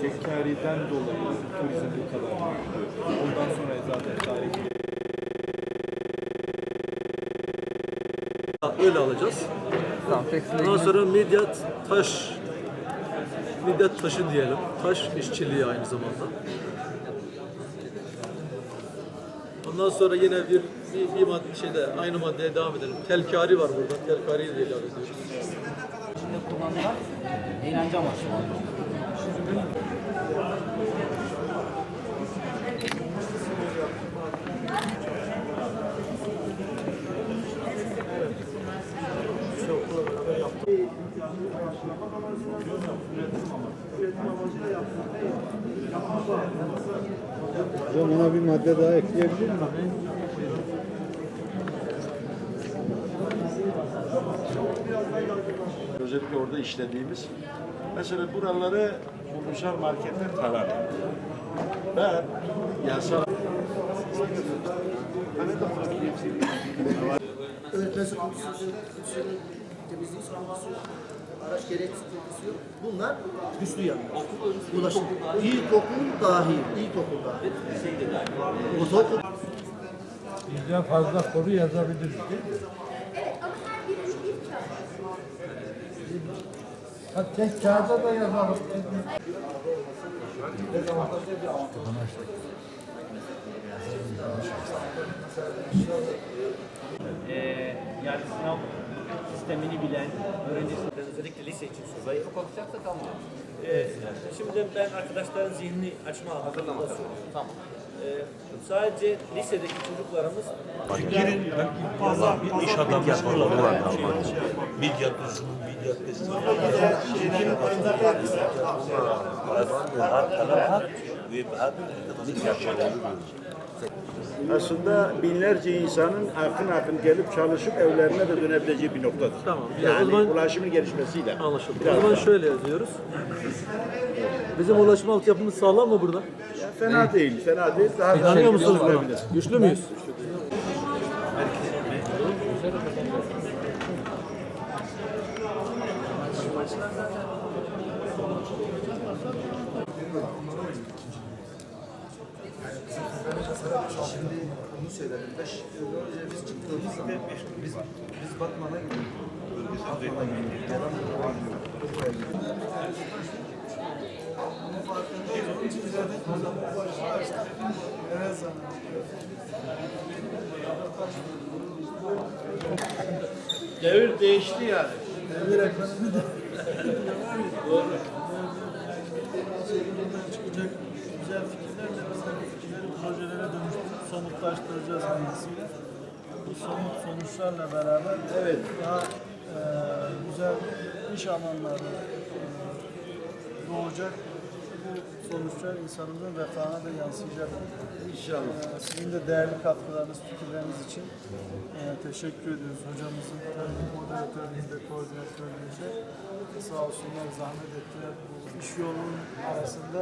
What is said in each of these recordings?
Tekkari'den dolayı turizm bu kadar büyüdü. Ondan sonra zaten tarihi Öyle alacağız. Tamam, tekstil Ondan sonra midyat taş midyat taşı diyelim. Taş işçiliği aynı zamanda. Ondan sonra yine bir bir, bir madde şeyde aynı maddeye devam edelim. Telkari var burada. Telkari'yi de ilave ediyoruz. içinde kullanılan eğlence amaçlı. Hocam ona bir madde daha ekleyebilir miyim? Özellikle orada işlediğimiz. Mesela buraları ulusal marketler talan. Ben yasal sıkıntısı, suyun temizliği sıkıntısı, araç gereç yok. Bunlar güçlü yanlar. Ulaşım. İlkokul dahil. İlkokul dahil. Ortaokul Bizden fazla soru yazabiliriz değil mi? Evet ama her birinin bir kağıt. Ha, tek kağıda da yazalım. Ee, yani sınav sistemini bilen öğrencisi özellikle lise için zayıfı konuşacaksak ama Evet. Şimdi ben arkadaşların zihnini açma hazırlamak Tamam. Ee, sadece lisedeki çocuklarımız Valla bir iş adamı normalde. Midyat uzun, aslında binlerce insanın akın akın gelip çalışıp evlerine de dönebileceği bir noktadır. Tamam. Ya Yani o zaman- ulaşımın gelişmesiyle. Anlaşıldı. Biraz O zaman daha. şöyle yazıyoruz. Bizim ulaşım altyapımız sağlam mı burada? Ya fena değil, fena değil. Daha da İnanıyor musunuz buna? Güçlü müyüz? Onu söyledim. Beş, biz çıktığımız zaman biz, biz Batman'a gittik. Batman'a gittik. Buraya gittik. Devir değişti yani. çıkacak güzel fikirlerle biz de bu fikirleri projelere dönüştürüp somutlaştıracağız kendisiyle. Bu somut sonuçlarla beraber evet daha e, güzel iş alanları e, doğacak. Bu sonuçlar insanımızın refahına da yansıyacak. İnşallah. E, sizin de değerli katkılarınız, fikirleriniz için e, teşekkür ediyoruz. Hocamızın moderatörlüğünde, koordinatörlüğünde sağ olsunlar zahmet ettiler. Bu iş yolunun arasında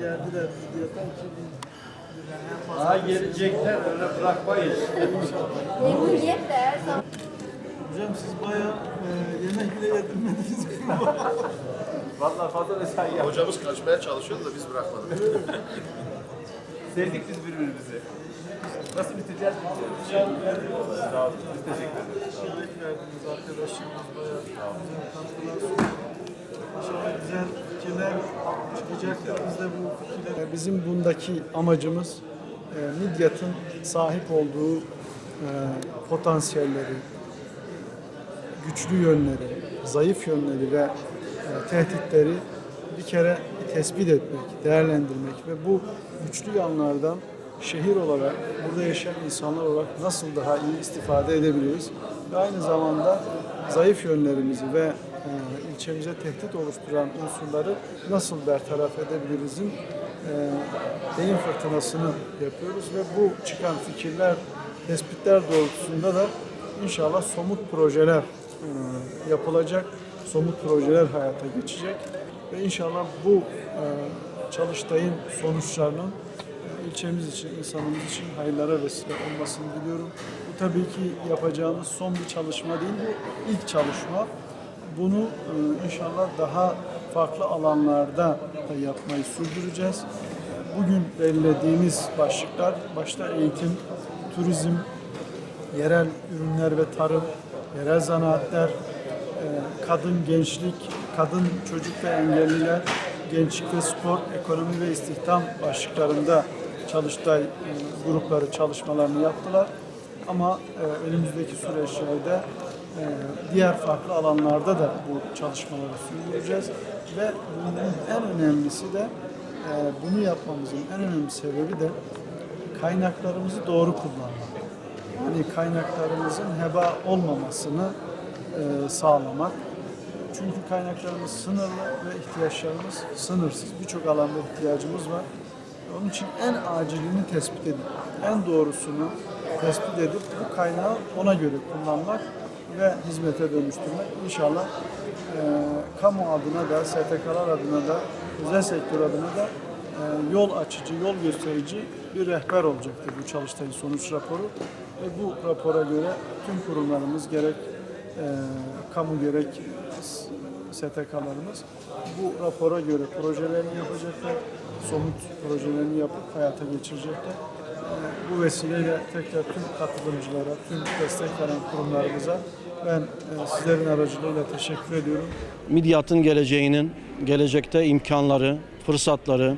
geldiler. Milliyeten 2000 daha gelecekler öyle bırakmayız. Memnuniyet de her zaman. Hocam siz bayağı e, yemek bile yedirmediniz. Vallahi fazla mesai yap. Hocamız kaçmaya çalışıyordu da biz bırakmadık. Sevdik biz birbirimizi. Nasıl. Sağ olun. Biz teşekkür ederiz. Şahit verdiniz arkadaşlarımız bayağı güzel katkılar. İnşallah güzel fikirler çıkacaktır. Biz de bu fikirler... Bizim bundaki amacımız e, Midyat'ın sahip olduğu e, potansiyelleri, güçlü yönleri, zayıf yönleri ve e, tehditleri bir kere tespit etmek, değerlendirmek ve bu güçlü yanlardan şehir olarak, burada yaşayan insanlar olarak nasıl daha iyi istifade edebiliriz? Ve aynı zamanda zayıf yönlerimizi ve ilçemize tehdit oluşturan unsurları nasıl bertaraf edebilirizin e, beyin fırtınasını yapıyoruz ve bu çıkan fikirler, tespitler doğrultusunda da inşallah somut projeler e, yapılacak, somut projeler hayata geçecek ve inşallah bu e, çalıştayın sonuçlarının e, ilçemiz için, insanımız için hayırlara vesile olmasını diliyorum. Bu tabii ki yapacağımız son bir çalışma değil, bu ilk çalışma. Bunu e, inşallah daha farklı alanlarda da yapmayı sürdüreceğiz. Bugün belirlediğimiz başlıklar başta eğitim, turizm, yerel ürünler ve tarım, yerel zanaatler, e, kadın gençlik, kadın çocuk ve engelliler, gençlik ve spor, ekonomi ve istihdam başlıklarında çalıştay e, grupları çalışmalarını yaptılar. Ama önümüzdeki süreçlerde diğer farklı alanlarda da bu çalışmaları sürdüreceğiz ve bunun en önemlisi de e, bunu yapmamızın en önemli sebebi de kaynaklarımızı doğru kullanmak. Yani kaynaklarımızın heba olmamasını e, sağlamak. Çünkü kaynaklarımız sınırlı ve ihtiyaçlarımız sınırsız. Birçok alanda ihtiyacımız var. Onun için en acilini tespit edip, en doğrusunu tespit edip bu kaynağı ona göre kullanmak ve hizmete dönüştürmek. İnşallah e, kamu adına da, STK'lar adına da, özel sektör adına da e, yol açıcı, yol gösterici bir rehber olacaktır bu çalıştayın sonuç raporu. Ve bu rapora göre tüm kurumlarımız gerek e, kamu gerek STK'larımız bu rapora göre projelerini yapacaklar. Somut projelerini yapıp hayata geçirecekler. Bu vesileyle tekrar tüm katılımcılara, tüm destek veren kurumlarımıza ben e, sizlerin aracılığıyla teşekkür ediyorum. Midyat'ın geleceğinin, gelecekte imkanları, fırsatları,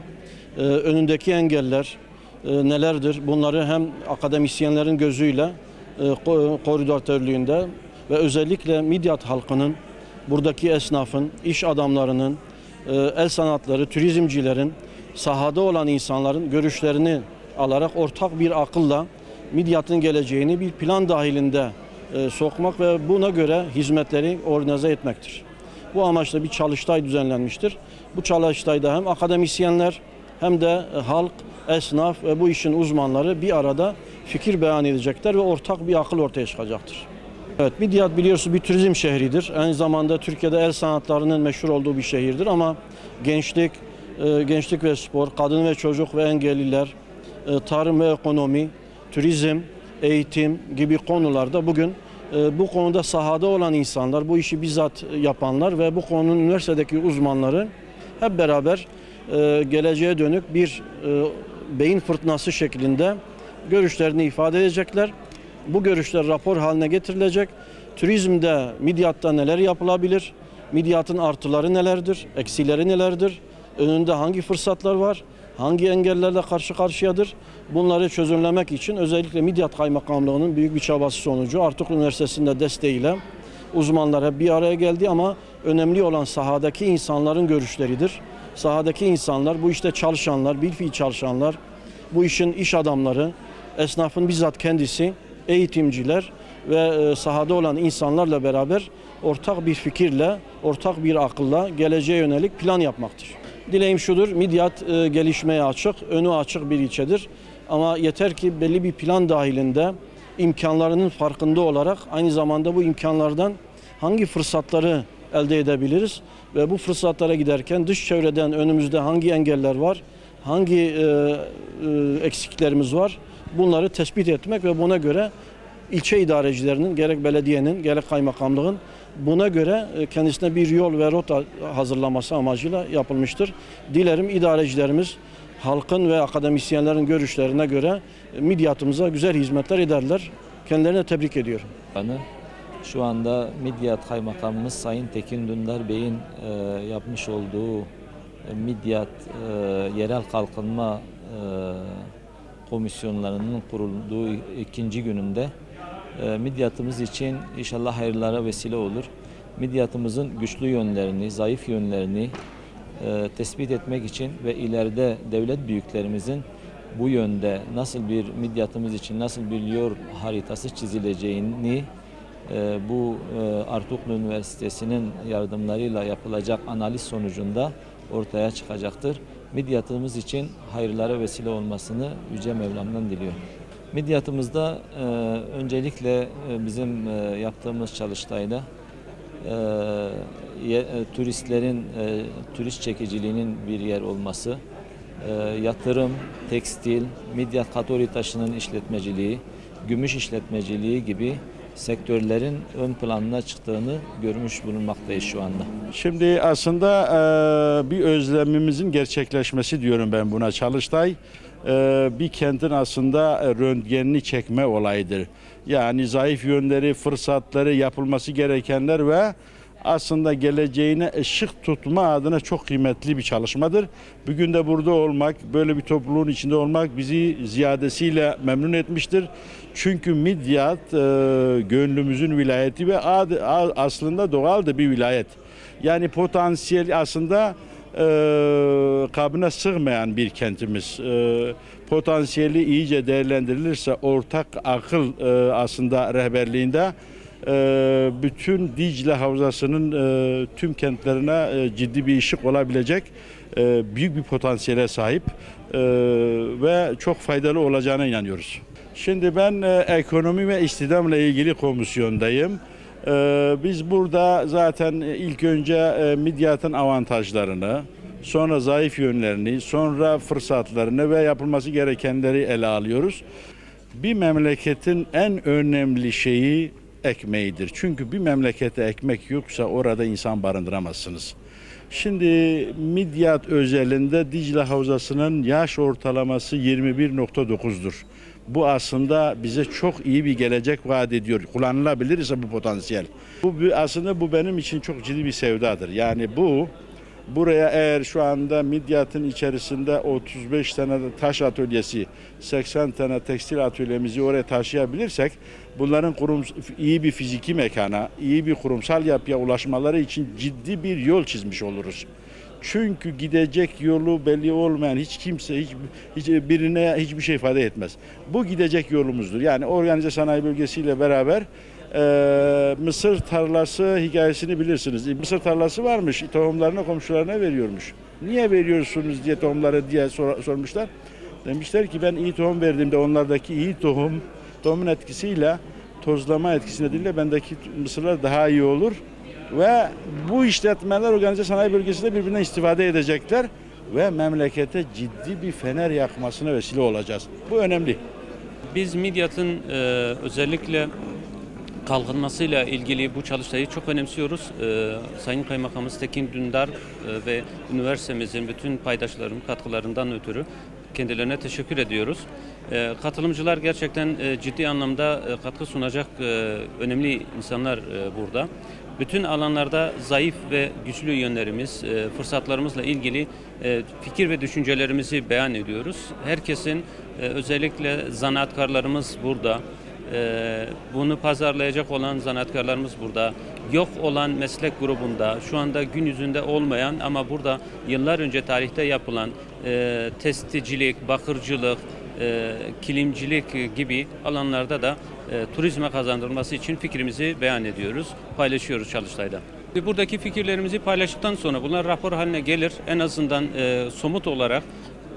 e, önündeki engeller e, nelerdir? Bunları hem akademisyenlerin gözüyle e, ko- koordinatörlüğünde ve özellikle Midyat halkının, buradaki esnafın, iş adamlarının, el sanatları, turizmcilerin, sahada olan insanların görüşlerini alarak ortak bir akılla Midyat'ın geleceğini bir plan dahilinde e, sokmak ve buna göre hizmetleri organize etmektir. Bu amaçla bir çalıştay düzenlenmiştir. Bu çalıştayda hem akademisyenler hem de e, halk, esnaf ve bu işin uzmanları bir arada fikir beyan edecekler ve ortak bir akıl ortaya çıkacaktır. Evet, Midyat biliyorsunuz bir turizm şehridir. Aynı zamanda Türkiye'de el sanatlarının meşhur olduğu bir şehirdir ama gençlik, e, gençlik ve spor, kadın ve çocuk ve engelliler, tarım ve ekonomi, turizm, eğitim gibi konularda bugün e, bu konuda sahada olan insanlar, bu işi bizzat yapanlar ve bu konunun üniversitedeki uzmanları hep beraber e, geleceğe dönük bir e, beyin fırtınası şeklinde görüşlerini ifade edecekler. Bu görüşler rapor haline getirilecek. Turizmde, Midyat'ta neler yapılabilir? Midyat'ın artıları nelerdir? Eksileri nelerdir? Önünde hangi fırsatlar var? Hangi engellerle karşı karşıyadır? Bunları çözümlemek için özellikle Midyat Kaymakamlığı'nın büyük bir çabası sonucu Artuk Üniversitesi'nin de desteğiyle uzmanlar hep bir araya geldi ama önemli olan sahadaki insanların görüşleridir. Sahadaki insanlar, bu işte çalışanlar, bilfiil çalışanlar, bu işin iş adamları, esnafın bizzat kendisi, eğitimciler ve e, sahada olan insanlarla beraber ortak bir fikirle, ortak bir akılla geleceğe yönelik plan yapmaktır. Dileğim şudur, Midyat e, gelişmeye açık, önü açık bir ilçedir. Ama yeter ki belli bir plan dahilinde imkanlarının farkında olarak aynı zamanda bu imkanlardan hangi fırsatları elde edebiliriz ve bu fırsatlara giderken dış çevreden önümüzde hangi engeller var, hangi e, e, eksiklerimiz var bunları tespit etmek ve buna göre ilçe idarecilerinin gerek belediyenin gerek kaymakamlığın buna göre e, kendisine bir yol ve rota hazırlaması amacıyla yapılmıştır. Dilerim idarecilerimiz halkın ve akademisyenlerin görüşlerine göre e, midyatımıza güzel hizmetler ederler. Kendilerine tebrik ediyorum. Şu anda Midyat Kaymakamımız Sayın Tekin Dündar Bey'in e, yapmış olduğu e, Midyat e, Yerel Kalkınma e, Komisyonlarının kurulduğu ikinci gününde Midyatımız için inşallah hayırlara vesile olur. Midyatımızın güçlü yönlerini, zayıf yönlerini e, tespit etmek için ve ileride devlet büyüklerimizin bu yönde nasıl bir midyatımız için nasıl bir yol haritası çizileceğini e, bu e, Artuklu Üniversitesi'nin yardımlarıyla yapılacak analiz sonucunda ortaya çıkacaktır. Midyatımız için hayırlara vesile olmasını Yüce Mevlam'dan diliyorum. Midyatımızda e, öncelikle e, bizim e, yaptığımız çalıştayda e, e, turistlerin e, turist çekiciliğinin bir yer olması, e, yatırım, tekstil, Midyat Katori taşının işletmeciliği, gümüş işletmeciliği gibi sektörlerin ön planına çıktığını görmüş bulunmaktayız şu anda. Şimdi aslında e, bir özlemimizin gerçekleşmesi diyorum ben buna. Çalıştay bir kentin aslında e, röntgenini çekme olayıdır. Yani zayıf yönleri, fırsatları, yapılması gerekenler ve aslında geleceğine ışık tutma adına çok kıymetli bir çalışmadır. Bugün de burada olmak, böyle bir topluluğun içinde olmak bizi ziyadesiyle memnun etmiştir. Çünkü Midyat e, gönlümüzün vilayeti ve ad, aslında doğal da bir vilayet. Yani potansiyel aslında e, kabına sığmayan bir kentimiz. E, potansiyeli iyice değerlendirilirse ortak akıl e, aslında rehberliğinde e, bütün Dicle Havzası'nın e, tüm kentlerine e, ciddi bir ışık olabilecek e, büyük bir potansiyele sahip e, ve çok faydalı olacağına inanıyoruz. Şimdi ben e, ekonomi ve istihdamla ilgili komisyondayım. Ee, Biz burada zaten ilk önce e, Midyat'ın avantajlarını, sonra zayıf yönlerini, sonra fırsatlarını ve yapılması gerekenleri ele alıyoruz. Bir memleketin en önemli şeyi ekmeğidir. Çünkü bir memlekete ekmek yoksa orada insan barındıramazsınız. Şimdi Midyat özelinde Dicle Havzası'nın yaş ortalaması 21.9'dur. Bu aslında bize çok iyi bir gelecek vaat ediyor. Kullanılabilir ise bu potansiyel. Bu aslında bu benim için çok ciddi bir sevdadır. Yani bu buraya eğer şu anda Midyat'ın içerisinde 35 tane taş atölyesi, 80 tane tekstil atölyemizi oraya taşıyabilirsek bunların kurum iyi bir fiziki mekana, iyi bir kurumsal yapıya ulaşmaları için ciddi bir yol çizmiş oluruz. Çünkü gidecek yolu belli olmayan hiç kimse hiç, hiç birine hiçbir şey ifade etmez. Bu gidecek yolumuzdur. Yani organize sanayi bölgesiyle beraber e, mısır tarlası hikayesini bilirsiniz. E, Mısır tarlası varmış, tohumlarını komşularına veriyormuş. Niye veriyorsunuz diye tohumları diye sor- sormuşlar. Demişler ki ben iyi tohum verdiğimde onlardaki iyi tohum, tohumun etkisiyle tozlama etkisi nedeniyle bendeki mısırlar daha iyi olur. Ve bu işletmeler organize sanayi bölgesinde birbirinden istifade edecekler ve memlekete ciddi bir fener yakmasına vesile olacağız. Bu önemli. Biz Midyat'ın e, özellikle kalkınmasıyla ilgili bu çalıştayı çok önemsiyoruz. E, Sayın Kaymakamımız Tekin Dündar e, ve üniversitemizin bütün paydaşlarının katkılarından ötürü kendilerine teşekkür ediyoruz. E, katılımcılar gerçekten e, ciddi anlamda e, katkı sunacak e, önemli insanlar e, burada. Bütün alanlarda zayıf ve güçlü yönlerimiz, e, fırsatlarımızla ilgili e, fikir ve düşüncelerimizi beyan ediyoruz. Herkesin e, özellikle zanaatkarlarımız burada, bunu pazarlayacak olan zanaatkarlarımız burada, yok olan meslek grubunda, şu anda gün yüzünde olmayan ama burada yıllar önce tarihte yapılan testicilik, bakırcılık, kilimcilik gibi alanlarda da e, turizme kazandırılması için fikrimizi beyan ediyoruz, paylaşıyoruz Çalıştay'da. Buradaki fikirlerimizi paylaştıktan sonra bunlar rapor haline gelir. En azından e, somut olarak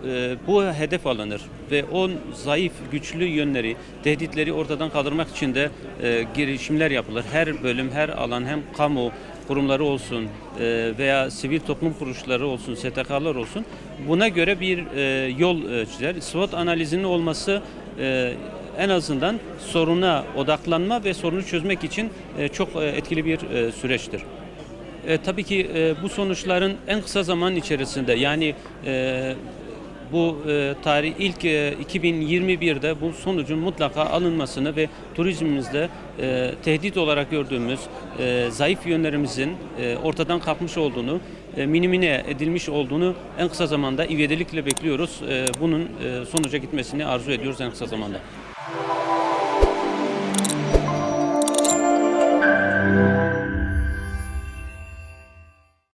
e, bu hedef alınır ve o zayıf, güçlü yönleri, tehditleri ortadan kaldırmak için de e, girişimler yapılır. Her bölüm, her alan hem kamu kurumları olsun e, veya sivil toplum kuruluşları olsun, STK'lar olsun buna göre bir e, yol e, çizer. SWOT analizinin olması e, en azından soruna odaklanma ve sorunu çözmek için e, çok e, etkili bir e, süreçtir. E, tabii ki e, bu sonuçların en kısa zaman içerisinde yani e, bu e, tarih ilk e, 2021'de bu sonucun mutlaka alınmasını ve turizmimizde e, tehdit olarak gördüğümüz e, zayıf yönlerimizin e, ortadan kalkmış olduğunu, e, minimine edilmiş olduğunu en kısa zamanda ivedilikle bekliyoruz. E, bunun e, sonuca gitmesini arzu ediyoruz en kısa zamanda.